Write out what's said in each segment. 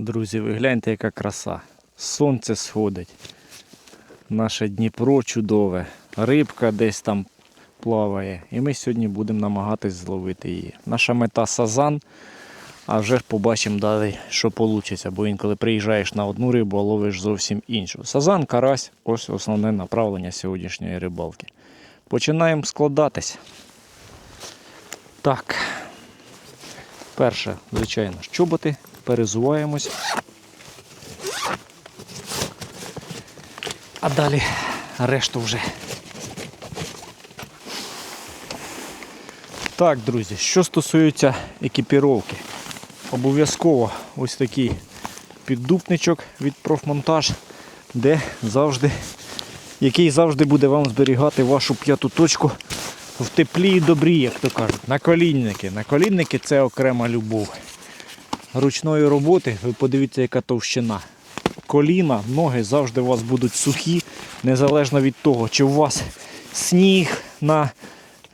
Друзі, ви гляньте, яка краса. Сонце сходить. Наше Дніпро чудове. Рибка десь там плаває. І ми сьогодні будемо намагатись зловити її. Наша мета сазан. А вже побачимо далі, що вийде. Бо інколи приїжджаєш на одну рибу, а ловиш зовсім іншу. Сазан, карась ось основне направлення сьогоднішньої рибалки. Починаємо складатись. Так. Перше, звичайно, ж, чоботи, перезуваємось. А далі решту вже. Так, друзі, що стосується екіпіровки, обов'язково ось такий піддупничок від профмонтаж, де завжди, який завжди буде вам зберігати вашу п'яту точку в теплі і добрі, як то кажуть. Наколінники. Наколінники це окрема любов. Ручної роботи, ви подивіться, яка товщина. Коліна, ноги завжди у вас будуть сухі, незалежно від того, чи у вас сніг на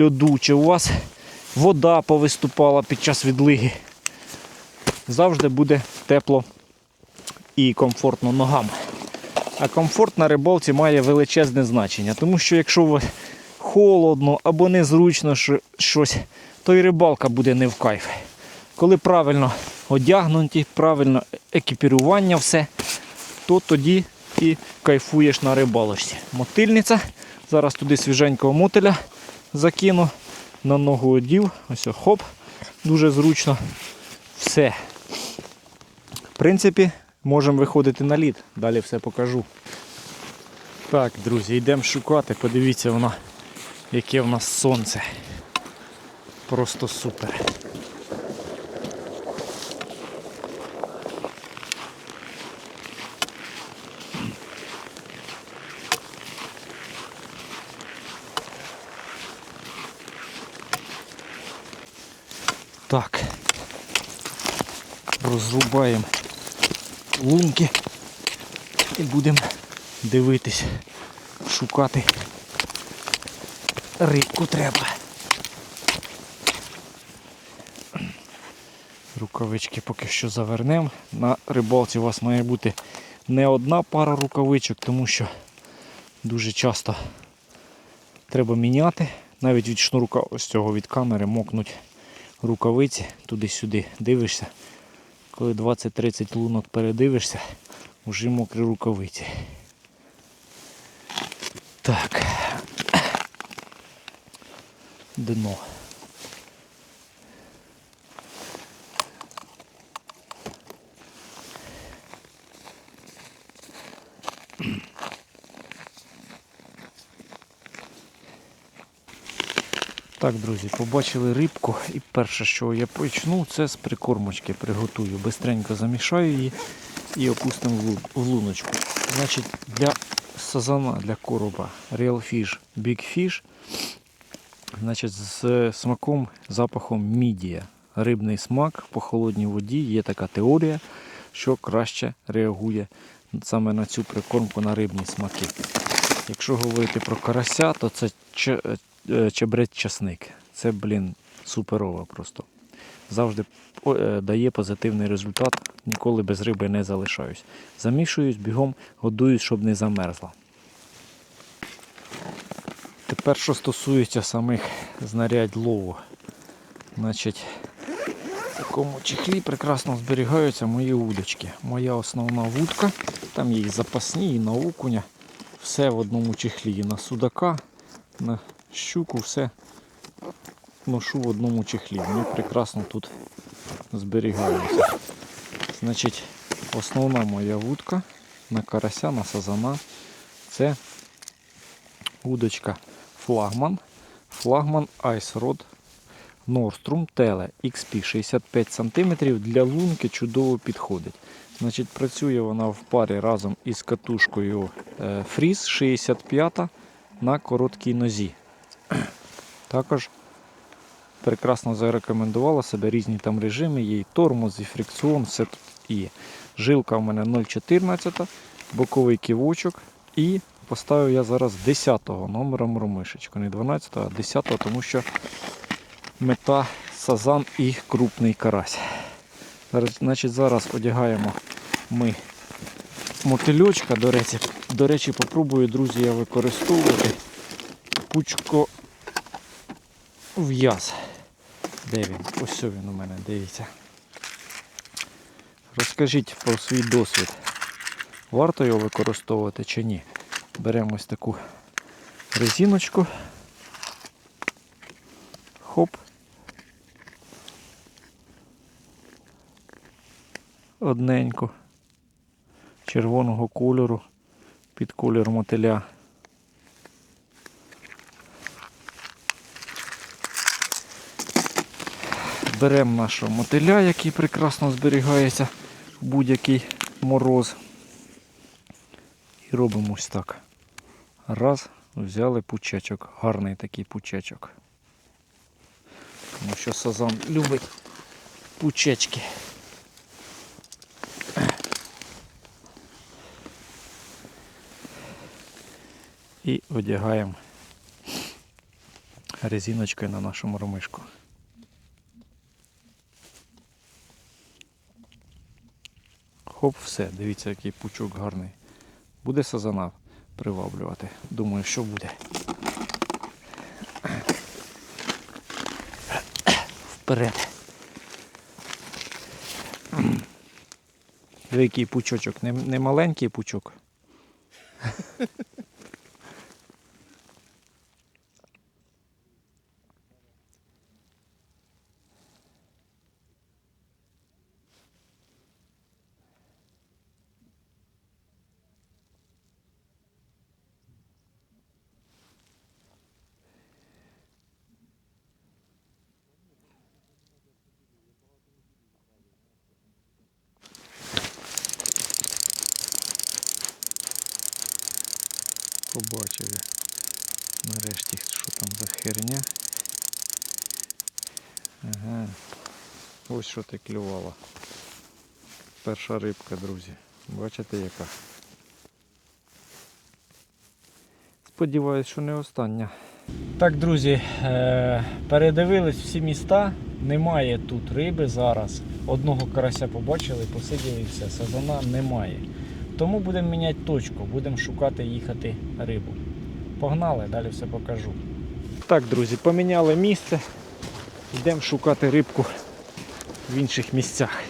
льоду, чи у вас вода повиступала під час відлиги. Завжди буде тепло і комфортно ногам. А комфорт на рибалці має величезне значення, тому що якщо вас холодно або незручно щось, то і рибалка буде не в кайф. Коли правильно одягнуті, правильно екіпірування все, то тоді і кайфуєш на рибалочці. Мотильниця. Зараз туди свіженького мотиля закину, на ногу одів, ось хоп, дуже зручно. Все. В принципі, можемо виходити на лід. Далі все покажу. Так, друзі, йдемо шукати. Подивіться воно, яке в нас сонце. Просто супер. Так. Розрубаємо лунки і будемо дивитись, шукати рибку треба. Рукавички поки що завернемо. На рибалці у вас має бути не одна пара рукавичок, тому що дуже часто треба міняти. Навіть від шнурка ось цього від камери мокнуть рукавиці туди-сюди. Дивишся. Коли 20-30 лунок передивишся, вже мокрі рукавиці. Так. Дно. Так, друзі, побачили рибку і перше, що я почну, це з прикормочки приготую. Бистренько замішаю її і опустимо в луночку. Значить, для сазана, для короба Real Fish, Big Fish, значить, з смаком, запахом мідія. Рибний смак по холодній воді. Є така теорія, що краще реагує саме на цю прикормку на рибні смаки. Якщо говорити про карася, то це е, чебрець часник. Це, блін, суперово просто. Завжди е, дає позитивний результат. Ніколи без риби не залишаюсь. Замішуюсь, бігом годуюсь, щоб не замерзла. Тепер, що стосується самих знарядь лову. Значить, в такому чехлі прекрасно зберігаються мої удочки. Моя основна вудка, там є і запасні, і на окуня. Все в одному чехлі. І на судака, на щуку, все ношу в одному чехлі. Вони прекрасно тут зберігаються. Значить, основна моя вудка на карася, на сазана це удочка флагман. Флагман Rod Nordstrom Tele XP 65 см для лунки чудово підходить. Значить, працює вона в парі разом із катушкою е, Фріз 65 на короткій нозі. Також прекрасно зарекомендувала себе різні там режими, є і тормоз, і фрикціон, все тут є. Жилка в мене 0,14, боковий ківочок і поставив я зараз 10-го номером ромишечку. Не 12-го, а 10-го, тому що мета сазан і крупний карась. Значить, зараз одягаємо ми мотильочка. До речі, до речі, попробую, друзі, я використовувати пучко в'яз. Де він? Ось він у мене, дивіться. Розкажіть про свій досвід. Варто його використовувати чи ні? Беремо ось таку резиночку. Хоп. Одненьку. Червоного кольору під колір мотиля. Беремо нашого мотиля, який прекрасно зберігається в будь-який мороз. І робимо ось так. Раз, взяли пучечок. Гарний такий пучечок. Тому що сазан любить пучечки. І одягаємо резиночкою на нашу мормишку. Хоп, все, дивіться, який пучок гарний. Буде сазана приваблювати. Думаю, що буде. Вперед. Великий пучочок. Не, не маленький пучок. Побачив я. Нарешті, що там за херня. Ага. Ось що ти клювала. Перша рибка, друзі. Бачите яка. Сподіваюсь, що не остання. Так, друзі, е, передивились всі міста. Немає тут риби зараз. Одного карася побачили, посиділи і все. Сазана немає. Тому будемо міняти точку, будемо шукати їхати рибу. Погнали, далі все покажу. Так, друзі, поміняли місце. Йдемо шукати рибку в інших місцях.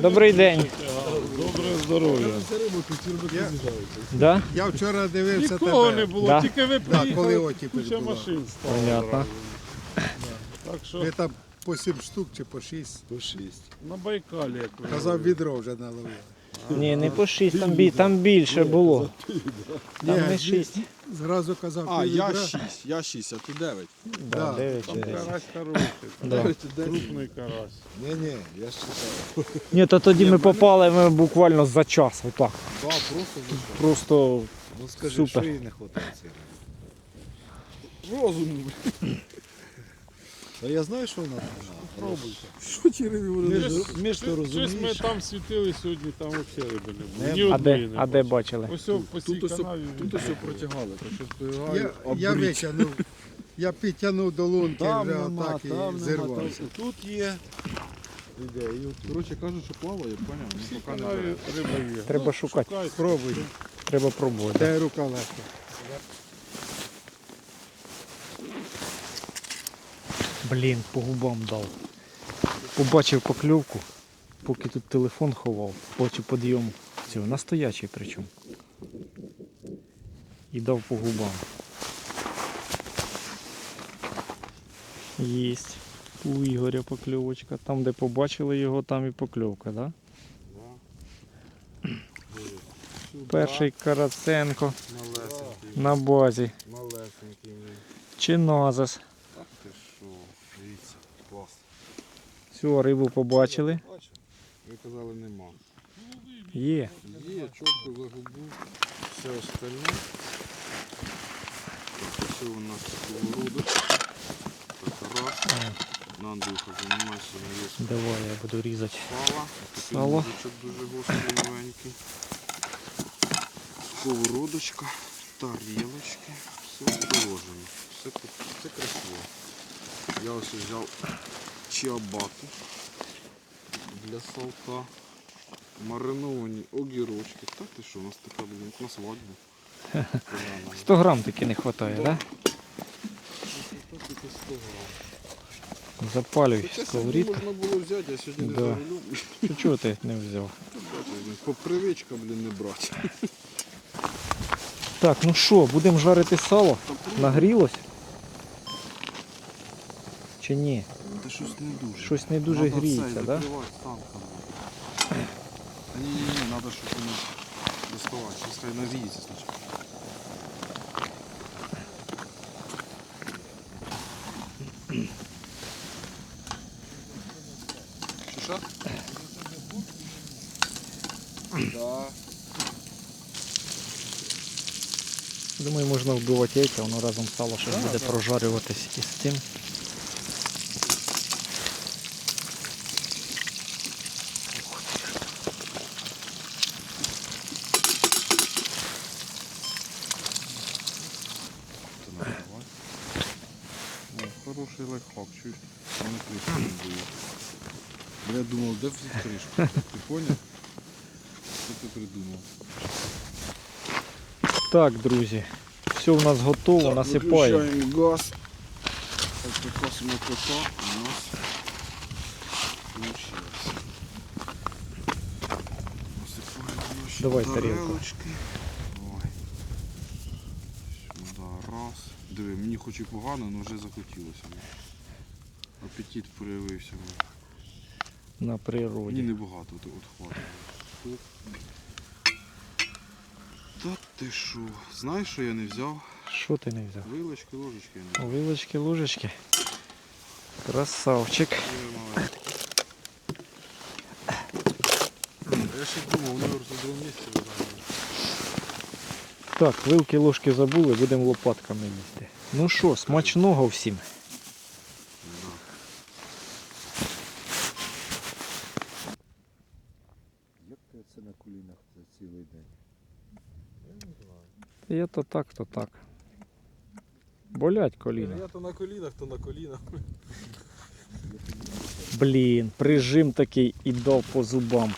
Добрий день. Добре здоров'я. Да? Я вчора дивився Нікого тебе. не було, Да. тільки ви Да, коли приїхали, оттепель куча була. машин. Понятно. Так що Ви там по сім штук чи по шість. по шість. На Байкалі, як ви Казав, відро вже наловили. Ні, не по 6, там, бі- там більше було. Там Ні, не ні. 6. Зразу казав, А, я відра. 6, я 6, а ти 9. Да, Да. дев'ять, Там карась хороший, Да. крупний карась. Ні, ні, я считаю. Ні, то тоді ми попали ми буквально за час. Отак. Два просто зайшов. Просто Ну скажи, Супер. що їй не хватає цієї Розуму. Та я знаю, що вона Пробуйте. Що ті риби вони Щось- ж то Щось ми розумієш? там світили сьогодні, там взагалі риби не було. Не- Ні а одної де, не а де бачили? Ось о, по цій Тут ось, канаві. тут ось протягали, що Я, витягнув, я підтягнув до лунки Там вже нема, отак там і нема, зірвався. там- тут є. Іде. І от, коротше, кажуть, що плаває, поняв, ну поки не канаві бере. є. Треба Ну, шукати. шукайте. Пробуй, Треба пробувати. де рука легка. Блін, по губам дав. Побачив покльовку, поки тут телефон ховав, бачу підйом цього, настоячий причому. І дав по губам. Єсть. У Ігоря покльовочка. Там, де побачили його, там і покльовка, так? Да? Перший Караценко на базі. малесенький. Чи назас. Ах ти що, дивіться, клас. Всю рибу побачили. Ви казали, нема. Є. Є, чітко за губу, все остальне. Ось у нас сковородочка. Так, раз. На, Андрюха, займайся навісом Давай я буду різати. сала. Сало. дуже гострий новенький. Сковородочка, тарілочки. Все положено. Це, це красиво. Я ось взяв чиабату для салка. Мариновані огірочки. Та ти що, у нас така, блін, на свадьбу. Поляна. 100 грам таки не вистачає, так? Да? Та 100 грам. Запалюй сковорідку. можна було взяти, а сьогодні не Да. Чого ти не взяв? По привичка, блін, не брати. Так, ну що, будемо жарити сало? Нагрілось? Чи ні? Та щось не дуже. Щось не дуже Надо гріється, так? Да? закривати станком. Та ні, ні, ні, треба, щоб воно доставати. Щас хай нагріється спочатку. Що, що? Да. Думаю, можна вбивати яйця, воно разом сало ще буде прожарюватись із цим. Це накривай. О, хороший лайфхак, чуєш? Не кришку не даю. Бо я думав, де взяти кришку? Ти поняв? Що ти придумав? Так, друзі, все у нас готово, насипаємо. Виключаємо газ. Ось така смакота у нас получилась. Насипаємо ще Давай тарілку. тарелочки. Ой. Сюди раз. Мені хоч і погано, але вже захотілося. Апетит проявився. На Мені природі. небагато от, хватить. Та ти що? Знаєш, що я не взяв? Що ти не взяв? Вилочки, ложечки я не взяв. Вилочки, ложечки. Красавчик. Я ще думав, вони в другому місці лежали. Так, вилки, ложки забули, будемо лопатками їсти. Ну що, смачного всім. Як ти це на колінах за цілий день? Я то так, то так. Болять коліна. Я то на колінах, то на колінах. Блін, прижим такий і дав по зубам.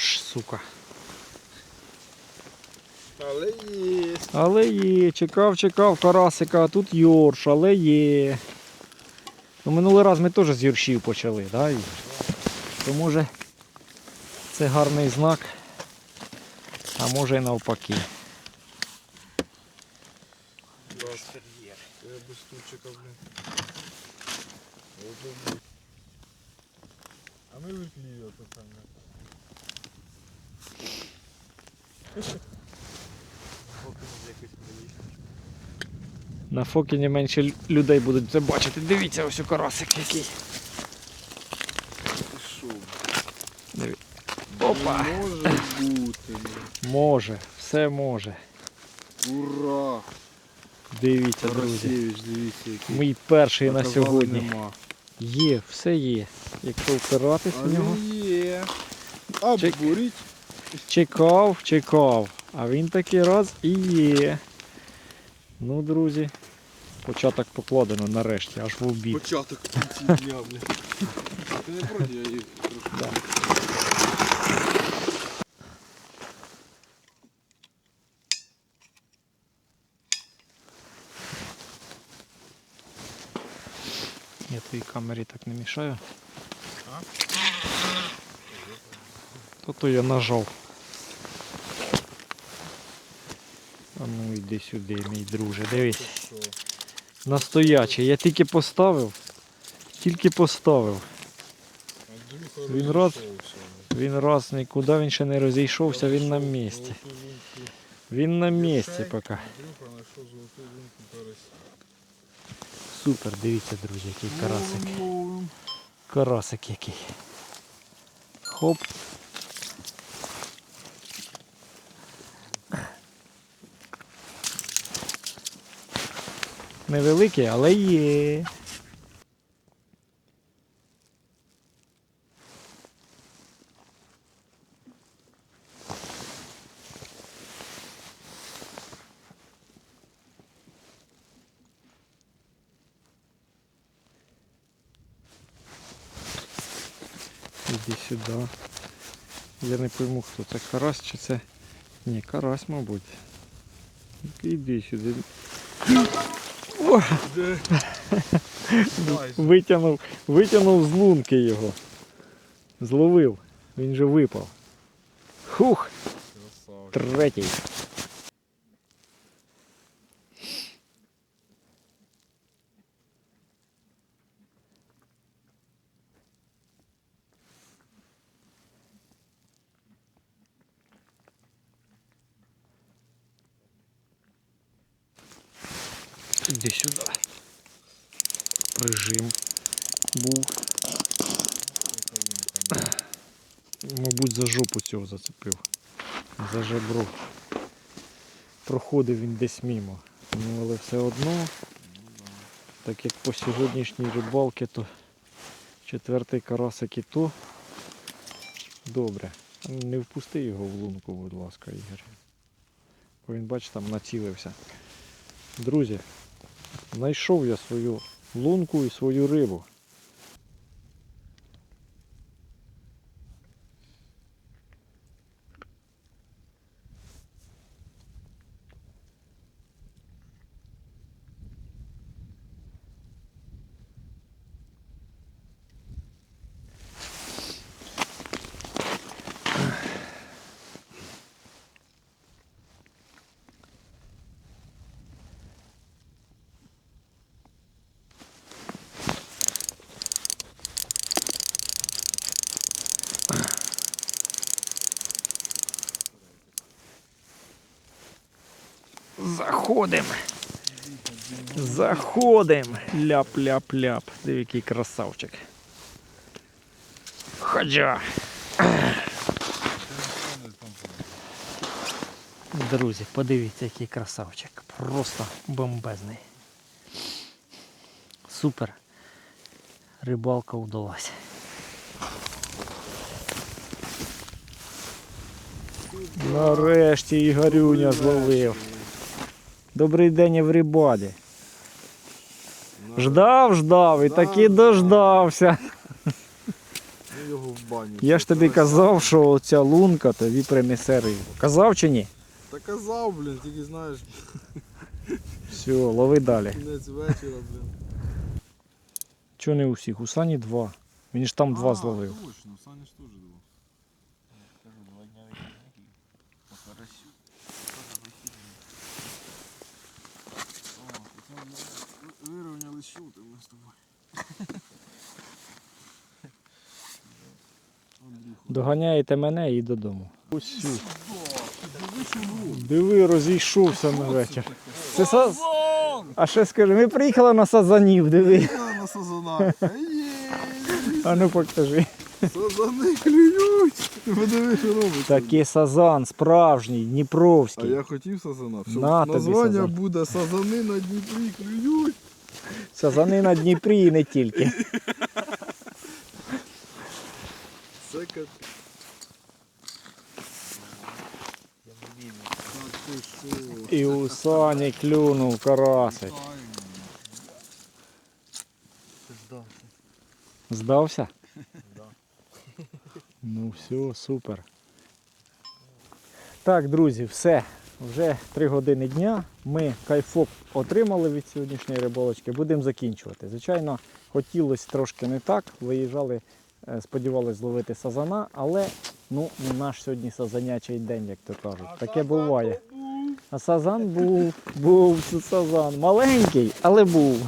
Йорш, сука. Але є. Але є, чекав, чекав карасика, а тут йорш, але є. Ну, минулий раз ми теж з юршів почали, да? Ігор? То може це гарний знак, а може і навпаки. Я без стульчика, блин. А ми виплюємо то саме. На Фокіні менше людей будуть це бачити. Дивіться, ось у карасик який. Диві- Опа! Може бути. Може, все може. Ура! Дивіться, друзі. Дивіться, який. Мій перший на сьогодні. Нема. Є, все є. Якщо впиратись в нього. Є. А Чек. бурить? Чекав, чекав. А він такий раз і є. Ну, друзі, початок покладено нарешті, аж в обід. Початок в кінці дня, блін. Ти не проти, я їх трошки. Да. Я твоїй камері так не мішаю. То я нажав. А ну йди сюди, мій друже, дивись. Настоячий. Я тільки поставив. Тільки поставив. Він раз, він раз нікуди він ще не розійшовся, він на місці. Він на місці поки. Супер, дивіться, друзі, який карасик. Карасик який. Хоп. Невеликий, але є. Іди сюди. Я не пойму хто це карась чи це... Ні, карась, мабуть. Іди сюди. О! Витягнув, витягнув з лунки його. Зловив. Він же випав. Хух! Третій. Іди сюди. Прижим був. Мабуть, за жопу цього зацепив. За жебро. Проходив він десь мімо. Ну, але все одно, так як по сьогоднішній рибалці, то четвертий карасик і то добре. Не впусти його в лунку, будь ласка, Ігор. Бо він, бач, там націлився. Друзі, знайшов я свою лунку і свою рибу. Заходим. Заходим. Ляп-ляп-ляп. Диви, який красавчик. Ходжа. Друзі, подивіться, який красавчик. Просто бомбезний. Супер. Рибалка удалась. Нарешті Ігорюня зловив. Добрий день, Еврібаді. Ждав, ждав і таки дождався. Ну його в баню. Я ж тобі казав, що ця лунка тобі принесе рибу. Казав чи ні? Та казав, блін, тільки знаєш, Все, лови далі. кінець вечора, блін. Чого не у всіх? У Сані два. Він ж там два А, зловив. Точно, Саня ж теж два. Вирівняли щути ми з тобою. Доганяєте мене і додому. Ось сю. Диви, розійшовся на вечір. Це саз... А ще скажи, ми приїхали на сазанів, диви. На сазана. Є, А ну покажи. Сазани клюють. Подиви, що робить. Такий сазан, справжній, дніпровський. А я хотів сазана. Все, На тобі названня сазан. буде Сазани на Дніпрі клюють. Сазани на Дніпрі і не тільки. Це капець. І у Сані клюнув карасик. Здався? Ну все, супер. Так, друзі, все. Вже 3 години дня. Ми кайфок отримали від сьогоднішньої риболочки. Будемо закінчувати. Звичайно, хотілося трошки не так. Виїжджали, е, сподівалися зловити сазана, але ну, не наш сьогодні сазанячий день, як то кажуть. Таке буває. А сазан був, був сазан. Маленький, але був.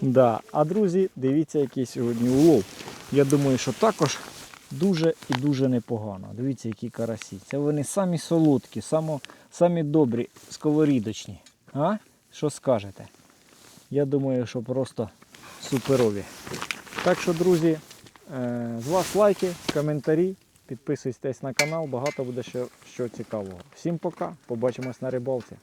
Да. А друзі, дивіться, який сьогодні улов. Я думаю, що також дуже і дуже непогано. Дивіться, які карасі. Це вони самі солодкі, само, самі добрі, сковорідочні. А? Що скажете? Я думаю, що просто суперові. Так що, друзі, е, з вас лайки, коментарі, підписуйтесь на канал, багато буде ще що цікавого. Всім пока, побачимось на рибалці.